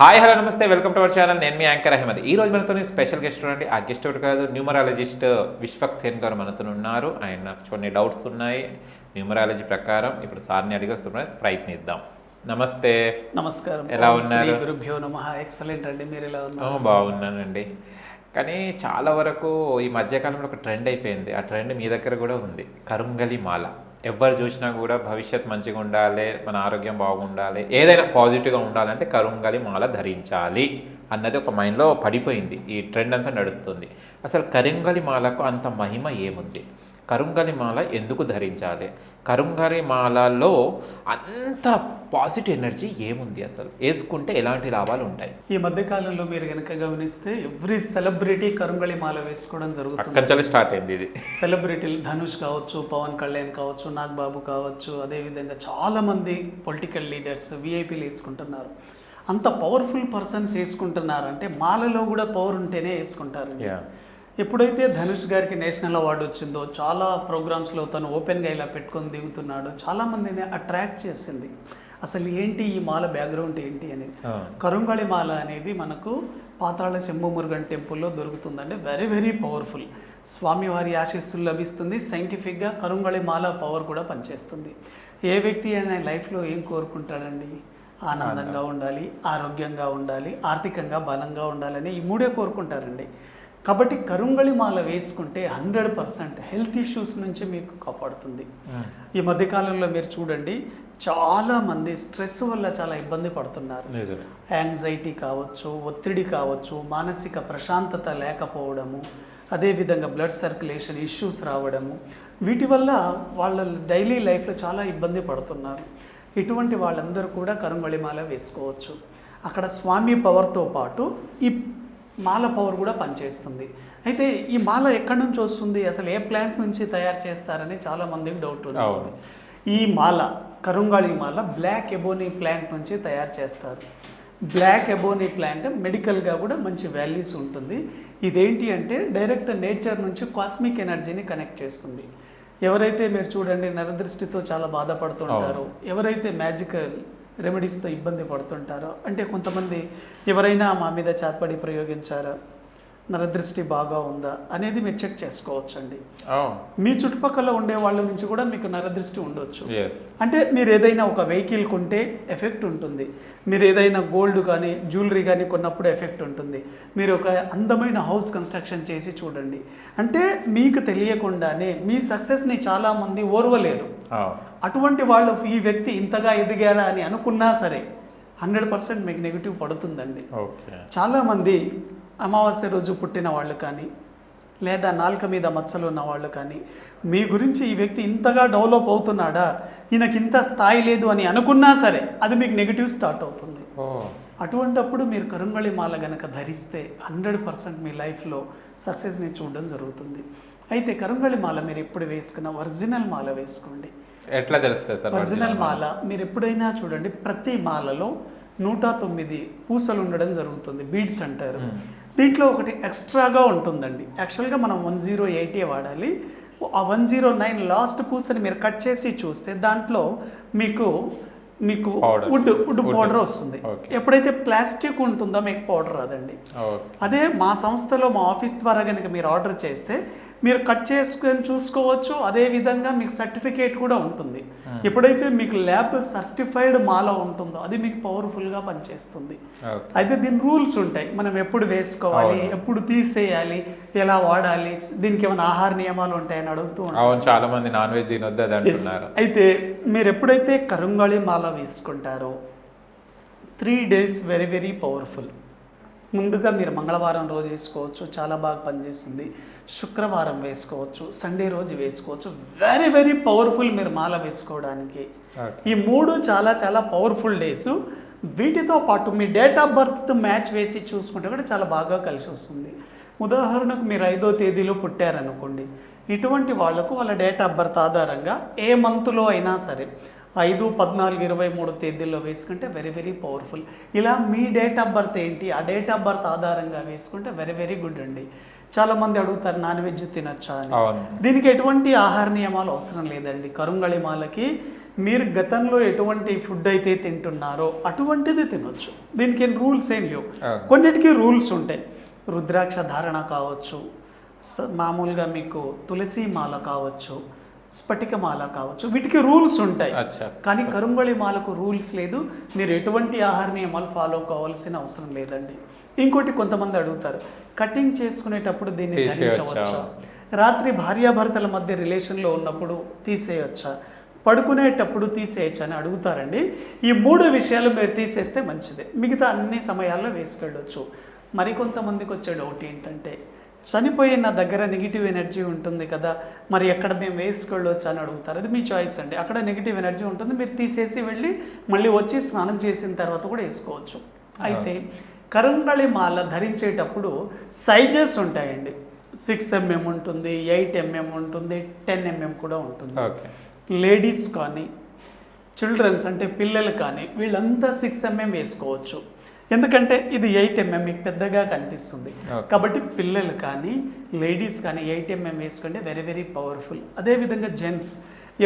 Hi hello నమస్తే. Welcome to our channel నేను మీ యాంకర్ అహ్మద్. ఈ రోజు మనతో స్పెషల్ గెస్ట్ ఉండండి ఆ గెస్ట్ ఒకటి కాదు? న్యూమరాలజిస్ట్ విశ్వక్ సేన్ గారు మనతో ఉన్నారు. ఆయన నాకు కొన్ని డౌట్స్ ఉన్నాయి. న్యూమరాలజీ ప్రకారం ఇప్పుడు సార్ని అడిగి వస్తున్నారు ప్రయత్నిద్దాం. నమస్తే. నమస్కారం. ఎలా ఉన్నారు? గురుభ్యో నమ. ఎక్సలెంట్ అండి. మీరు ఎలా ఉన్నారు? బాగున్నానండి. కానీ చాలా వరకు ఈ మధ్యకాలంలో ఒక ట్రెండ్ అయిపోయింది. ఆ ట్రెండ్ మీ దగ్గర కూడా ఉంది. కరుంగలి మాల. ఎవరు చూసినా కూడా భవిష్యత్ మంచిగా ఉండాలి మన ఆరోగ్యం బాగుండాలి ఏదైనా పాజిటివ్గా ఉండాలంటే కరుంగలి మాల ధరించాలి అన్నది ఒక మైండ్లో పడిపోయింది. ఈ ట్రెండ్ అంతా నడుస్తుంది. అసలు కరింగలి మాలకు అంత మహిమ ఏముంది? కరుంగలి మాల ఎందుకు ధరించాలి? కరుంగలి మాలలో అంత పాజిటివ్ ఎనర్జీ ఏముంది అసలు? వేసుకుంటే ఎలాంటి లాభాలు ఉంటాయి? ఈ మధ్య కాలంలో మీరు కనుక గమనిస్తే ఎవ్రీ సెలబ్రిటీ కరుంగళి మాల వేసుకోవడం జరుగుతుంది. స్టార్ట్ అయింది ఇది. సెలబ్రిటీలు ధనుష్ కావచ్చు పవన్ కళ్యాణ్ కావచ్చు నాగబాబు కావచ్చు అదేవిధంగా చాలా మంది పొలిటికల్ లీడర్స్ విఐపీలు వేసుకుంటున్నారు. అంత పవర్ఫుల్ పర్సన్స్ వేసుకుంటున్నారంటే మాలలో కూడా పవర్ ఉంటేనే వేసుకుంటారు. ఎప్పుడైతే ధనుష్ గారికి నేషనల్ అవార్డు వచ్చిందో చాలా ప్రోగ్రామ్స్లో తను ఓపెన్గా ఇలా పెట్టుకొని దిగుతున్నాడు. చాలా మందిని అట్రాక్ట్ చేసింది. అసలు ఏంటి ఈ మాల బ్యాక్గ్రౌండ్ ఏంటి అనేది. కరుంగళి మాల అనేది మనకు పాతాళ శంభు మురుగన్ టెంపుల్లో దొరుకుతుందండి. వెరీ వెరీ పవర్ఫుల్ స్వామివారి ఆశీస్సులు లభిస్తుంది. సైంటిఫిక్గా కరుంగళి మాల పవర్ కూడా పనిచేస్తుంది. ఏ వ్యక్తి అయినా లైఫ్లో ఏం కోరుకుంటాడండి? ఆనందంగా ఉండాలి ఆరోగ్యంగా ఉండాలి ఆర్థికంగా బలంగా ఉండాలని ఈ మూడే కోరుకుంటారండి. కాబట్టి కరుంగళి మాల వేసుకుంటే హండ్రెడ్ పర్సెంట్ హెల్త్ ఇష్యూస్ నుంచి మీకు కాపాడుతుంది. ఈ మధ్యకాలంలో మీరు చూడండి చాలా మంది స్ట్రెస్ వల్ల చాలా ఇబ్బంది పడుతున్నారు. యాంగ్జైటీ కావచ్చు ఒత్తిడి కావచ్చు మానసిక ప్రశాంతత లేకపోవడము అదేవిధంగా బ్లడ్ సర్క్యులేషన్ ఇష్యూస్ రావడము వీటి వల్ల వాళ్ళ డైలీ లైఫ్లో చాలా ఇబ్బంది పడుతున్నారు. ఇటువంటి వాళ్ళందరూ కూడా కరుంగళిమాల వేసుకోవచ్చు. అక్కడ స్వామి పవర్తో పాటు ఈ మాల పవర్ కూడా పనిచేస్తుంది. అయితే ఈ మాల ఎక్కడి నుంచి వస్తుంది? అసలు ఏ ప్లాంట్ నుంచి తయారు చేస్తారని చాలా మందికి డౌట్ ఉంది. ఈ మాల కరుంగాళి మాల బ్లాక్ ఎబోనీ ప్లాంట్ నుంచి తయారు చేస్తారు. బ్లాక్ ఎబోనీ ప్లాంట్ మెడికల్గా కూడా మంచి వాల్యూస్ ఉంటుంది. ఇదేంటి అంటే డైరెక్ట్ నేచర్ నుంచి కాస్మిక్ ఎనర్జీని కనెక్ట్ చేస్తుంది. ఎవరైతే మీరు చూడండి నరదృష్టితో చాలా బాధపడుతుంటారో. ఎవరైతే మ్యాజికల్ రెమెడీస్తో ఇబ్బంది పడుతుంటారో? అంటే కొంతమంది ఎవరైనా మా మీద చాత్పడి ప్రయోగించారా? నరదృష్టి బాగా ఉందా అనేది మీరు చెక్ చేసుకోవచ్చండి. మీ చుట్టుపక్కల ఉండే వాళ్ళ నుంచి కూడా మీకు నరదృష్టి ఉండొచ్చు. అంటే మీరు ఏదైనా ఒక వెహికల్ కొంటే ఎఫెక్ట్ ఉంటుంది. మీరు ఏదైనా గోల్డ్ కానీ జ్యువెలరీ కానీ కొన్నప్పుడు ఎఫెక్ట్ ఉంటుంది. మీరు ఒక అందమైన హౌస్ కన్స్ట్రక్షన్ చేసి చూడండి. అంటే మీకు తెలియకుండానే మీ సక్సెస్ని చాలామంది ఓర్వలేరు. అటువంటి వాళ్ళు ఈ వ్యక్తి ఇంతగా ఎదిగారా అని అనుకున్నా సరే హండ్రెడ్ పర్సెంట్ మీకు నెగిటివ్ పడుతుందండి. చాలామంది అమావాస్య రోజు పుట్టిన వాళ్ళు కానీ లేదా నాలుక మీద మచ్చలు ఉన్న వాళ్ళు కానీ మీ గురించి ఈ వ్యక్తి ఇంతగా డెవలప్ అవుతున్నాడా? ఈయనకి ఇంత స్థాయి లేదు అని అనుకున్నా సరే అది మీకు నెగిటివ్ స్టార్ట్ అవుతుంది. అటువంటప్పుడు మీరు కరుంగళి మాల గనక ధరిస్తే హండ్రెడ్ పర్సెంట్ మీ లైఫ్లో సక్సెస్ని చూడడం జరుగుతుంది. అయితే కరుంగళి మాల మీరు ఎప్పుడు వేసుకున్న ఒరిజినల్ మాల వేసుకోండి. ఎట్లా తెలుస్తుంది సార్ ఒరిజినల్ మాల? మీరు ఎప్పుడైనా చూడండి ప్రతి మాలలో నూట తొమ్మిది పూసలు ఉండడం జరుగుతుంది బీడ్స్ అంటారు. దీంట్లో ఒకటి ఎక్స్ట్రాగా ఉంటుందండి యాక్చువల్గా మనం వన్ జీరో ఎయిటీ వాడాలి ఆ వన్ జీరో నైన్ లాస్ట్ పూసని మీరు కట్ చేసి చూస్తే దాంట్లో మీకు మీకు. Would would. పౌడర్ వస్తుంది. ఎప్పుడైతే ప్లాస్టిక్ ఉంటుందో మీకు పౌడర్ రాదండి అదే మా సంస్థలో మా ఆఫీస్ ద్వారా కనుక మీరు ఆర్డర్ చేస్తే మీరు కట్ చేసుకొని చూసుకోవచ్చు. అదే విధంగా మీకు సర్టిఫికేట్ కూడా ఉంటుంది. ఎప్పుడైతే మీకు ల్యాబ్ సర్టిఫైడ్ మాల ఉంటుందో అది మీకు పవర్ఫుల్గా పనిచేస్తుంది. అయితే దీని రూల్స్ ఉంటాయి. మనం ఎప్పుడు వేసుకోవాలి. ఎప్పుడు తీసేయాలి ఎలా వాడాలి దీనికి ఏమైనా ఆహార నియమాలు ఉంటాయని అడుగుతూ ఉంటారు. అవును చాలా మంది నాన్ వెజ్ తినొద్దు అయితే మీరు ఎప్పుడైతే కరుంగాళి మాల వేసుకుంటారో three days very very powerful ముందుగా మీరు మంగళవారం రోజు వేసుకోవచ్చు. చాలా బాగా పనిచేస్తుంది. శుక్రవారం వేసుకోవచ్చు. సండే రోజు వేసుకోవచ్చు. వెరీ వెరీ పవర్ఫుల్ మీరు మాల వేసుకోవడానికి. ఈ మూడు చాలా చాలా పవర్ఫుల్ డేస్ వీటితో పాటు మీ డేట్ ఆఫ్ బర్త్ మ్యాచ్ వేసి చూసుకుంటే కూడా చాలా బాగా కలిసి వస్తుంది. ఉదాహరణకు మీరు ఐదో తేదీలో పుట్టారనుకోండి. ఇటువంటి వాళ్ళకు వాళ్ళ డేట్ ఆఫ్ బర్త్ ఆధారంగా ఏ మంత్లో అయినా సరే ఐదు పద్నాలుగు ఇరవై మూడు తేదీల్లో వేసుకుంటే వెరీ వెరీ పవర్ఫుల్ ఇలా మీ డేట్ ఆఫ్ బర్త్ ఏంటి? ఆ డేట్ ఆఫ్ బర్త్ ఆధారంగా వేసుకుంటే వెరీ వెరీ గుడ్ అండి. చాలామంది అడుగుతారు నాన్ వెజ్ తినొచ్చా? అని. దీనికి ఎటువంటి ఆహార నియమాలు అవసరం లేదండి. కరుంగళి మాలకి మీరు గతంలో ఎటువంటి ఫుడ్ అయితే తింటున్నారో అటువంటిది తినొచ్చు. దీనికి ఏం రూల్స్ ఏం లేవు. కొన్నిటికి రూల్స్ ఉంటాయి. రుద్రాక్ష ధారణ కావచ్చు మామూలుగా మీకు తులసి మాల కావచ్చు స్ఫటిక మాల కావచ్చు. వీటికి రూల్స్ ఉంటాయి. కానీ కరుంగళి మాలకు రూల్స్ లేదు. మీరు ఎటువంటి ఆహార నియమాలు ఫాలో కావాల్సిన అవసరం లేదండి. ఇంకోటి కొంతమంది అడుగుతారు కటింగ్ చేసుకునేటప్పుడు దీన్ని? ధరించవచ్చా? రాత్రి భార్యాభర్తల మధ్య రిలేషన్లో ఉన్నప్పుడు తీసేయొచ్చా? పడుకునేటప్పుడు తీసేయచ్చా అని అడుగుతారండి. ఈ మూడు విషయాలు మీరు తీసేస్తే మంచిదే. మిగతా అన్ని సమయాల్లో వేసుకెళ్ళొచ్చు. మరికొంతమందికి వచ్చే డౌట్ ఏంటంటే చనిపోయిన దగ్గర నెగిటివ్ ఎనర్జీ ఉంటుంది కదా మరి ఎక్కడ మేము వేసుకెళ్ళొచ్చు అని అడుగుతారు. అది మీ చాయిస్ అండి. అక్కడ నెగిటివ్ ఎనర్జీ ఉంటుంది మీరు తీసేసి వెళ్ళి మళ్ళీ వచ్చి స్నానం చేసిన తర్వాత కూడా వేసుకోవచ్చు. అయితే కరుంగళి మాల ధరించేటప్పుడు సైజెస్ ఉంటాయండి. సిక్స్ ఎంఎం ఉంటుంది ఎయిట్ ఎంఎం ఉంటుంది టెన్ ఎంఎం కూడా ఉంటుంది. ఓకే లేడీస్ కానీ చిల్డ్రన్స్ అంటే పిల్లలు కానీ వీళ్ళంతా సిక్స్ ఎంఎం వేసుకోవచ్చు. ఎందుకంటే ఇది ఎయిట్ ఎంఎం మీకు పెద్దగా కనిపిస్తుంది. కాబట్టి పిల్లలు కానీ లేడీస్ కానీ ఎయిట్ ఎంఎం వేసుకుంటే వెరీ వెరీ పవర్ఫుల్ అదేవిధంగా జెంట్స్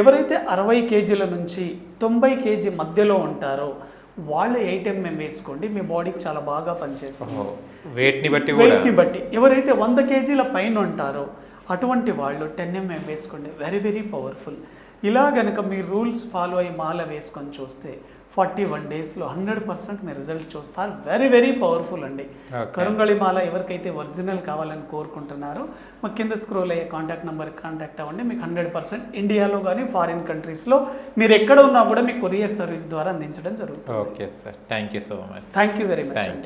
ఎవరైతే అరవై కేజీల నుంచి తొంభై కేజీ మధ్యలో ఉంటారో వాళ్ళు ఎయిట్ ఎంఎం వేసుకోండి. మీ బాడీకి చాలా బాగా పనిచేస్తుంది. వెయిట్ని బట్టి వెయిట్ని బట్టి. ఎవరైతే వంద కేజీల పైన ఉంటారో అటువంటి వాళ్ళు టెన్ ఎంఎం వేసుకోండి. వెరీ వెరీ పవర్ఫుల్ ఇలా గనక మీరు రూల్స్ ఫాలో అయ్యి మాల వేసుకొని చూస్తే ఫార్టీ వన్ డేస్లో హండ్రెడ్ పర్సెంట్ మీ రిజల్ట్ చూస్తారు. వెరీ వెరీ పవర్ఫుల్ అండి. Okay. కరుంగళి మాల ఎవరికైతే ఒరిజినల్ కావాలని కోరుకుంటున్నారో మా కింద స్క్రోల్ అయ్యే కాంటాక్ట్ నెంబర్కి కాంటాక్ట్ అవ్వండి. మీకు హండ్రెడ్ పర్సెంట్ ఇండియాలో కానీ ఫారిన్ కంట్రీస్లో మీరు ఎక్కడ ఉన్నా కూడా మీకు కొరియర్ సర్వీస్ ద్వారా అందించడం జరుగుతుంది. Okay sir thank you so much thank you very much అండి.